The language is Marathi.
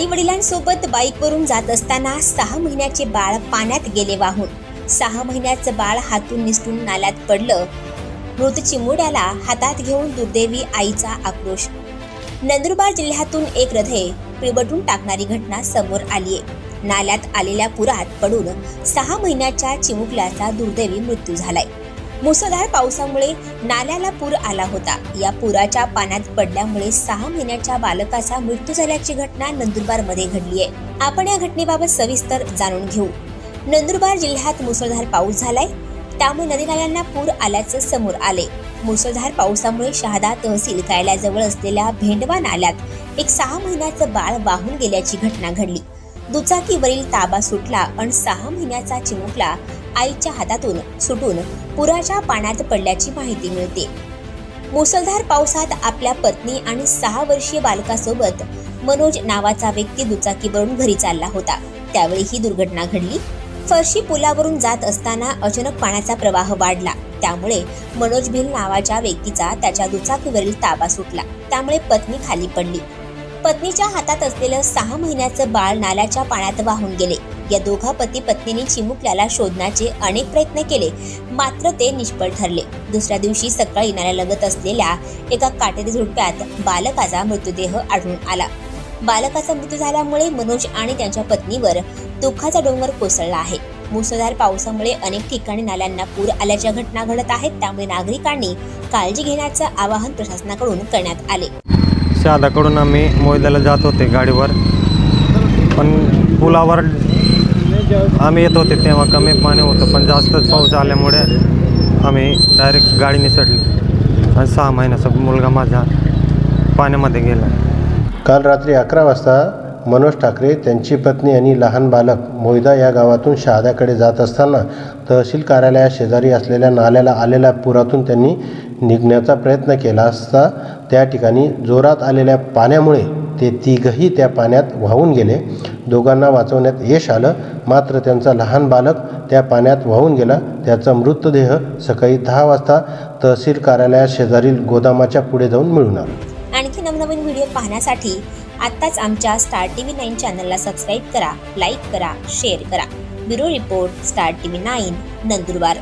आई वडिलांसोबत बाईकवरून जात असताना सहा महिन्याचे बाळ पाण्यात गेले वाहून. सहा महिन्याचं बाळ हातून निसटून नाल्यात पडलं. मृत चिमुड्याला हातात घेऊन दुर्दैवी आईचा आक्रोश. नंदुरबार जिल्ह्यातून एक हृदय पिळबटून टाकणारी घटना समोर आलीय. नाल्यात आलेल्या पुरात पडून सहा महिन्याच्या चिमुकल्याचा दुर्दैवी मृत्यू झालाय. मुसळधार पावसामुळे नाल्याला पूर आला होता. या पुराच्या पाण्यात पडल्यामुळे सहा महिन्याच्या बालकाचा मृत्यू झाल्याची घटना नंदुरबारमध्ये घडली आहे. आपण या घटनेबाबत सविस्तर जाणून घेऊ. नंदुरबार जिल्ह्यात मुसळधार पाऊस झालाय. त्यामुळे नदी नाल्यांना पूर आल्याचं समोर आले मुसळधार पावसामुळे शहादा तहसील कार्यालयाजवळ असलेल्या भेंडवा नाल्यात एक सहा महिन्याचं बाळ वाहून गेल्याची घटना घडली. दुचाकीवरील ताबा सुटला आणि सहा महिन्याचा चिमुकला आईच्या हातातून सुटून पुराच्या पाण्यात पडल्याची माहिती मिळते. मुसळधार पावसात आपल्या पत्नी आणि सहा वर्षीय बालकासोबत मनोज नावाचा व्यक्ती दुचाकीवरून घरी चालला होता. त्यावेळी ही दुर्घटना घडली. फरशी पुलावरून जात असताना अचानक पाण्याचा प्रवाह वाढला. त्यामुळे मनोज भिल नावाच्या व्यक्तीचा त्याच्या दुचाकीवरील ताबा सुटला. त्यामुळे पत्नी खाली पडली. पत्नीच्या हातात असलेलं सहा महिन्याचं बाळ नाल्याच्या पाण्यात वाहून गेले. या दोघा पती पत्नीने चिमुकल्याला शोधण्याचे अनेक प्रयत्न केले. मात्र ते निष्फळ ठरले. दुसऱ्या दिवशी सकाळी नाल्यालगत असलेल्या एका काटेरी झुडप्यात बालकाचा मृतदेह आढळून आला. बालकाचा मृत्यू झाल्यामुळे मनोज आणि त्यांच्या पत्नीवर दुःखाचा डोंगर कोसळला आहे. मुसळधार पावसामुळे अनेक ठिकाणी नाल्यांना पूर आल्याच्या घटना घडत आहेत. त्यामुळे नागरिकांनी काळजी घेण्याचं आवाहन प्रशासनाकडून करण्यात आले. शहादाकडून आम्ही मोयद्याला जात होते गाडीवर. पण पुलावर आम्ही येत होते तेव्हा कमी पाणी होतं पण जास्तच पाऊस आल्यामुळे आम्ही डायरेक्ट गाडी निसटली आणि सहा महिन्याचा मुलगा माझा पाण्यामध्ये गेला. काल रात्री अकरा वाजता मनोज ठाकरे त्यांची पत्नी आणि लहान बालक मोयदा या गावातून शहाद्याकडे जात असताना तहसील कार्यालया शेजारी असलेल्या नाल्याला आलेल्या पुरातून त्यांनी निघण्याचा प्रयत्न केला असता त्या ठिकाणी जोरात आलेल्या पाण्यामुळे ते तिघही त्या पाण्यात वाहून गेले. दोघांना वाचवण्यात यश आलं. मात्र त्यांचा लहान बालक त्या पाण्यात वाहून गेला. त्याचा मृतदेह सकाळी दहा वाजता तहसील कार्यालया शेजारील गोदामाच्या पुढे जाऊन मिळून आला. आणखी नवनवीन व्हिडिओ पाहण्यासाठी आत्ताच आमच्या स्टार टीव्ही नाईन चॅनलला सबस्क्राईब करा लाईक करा शेअर करा. Bureau report Star TV Nine Nandurbar.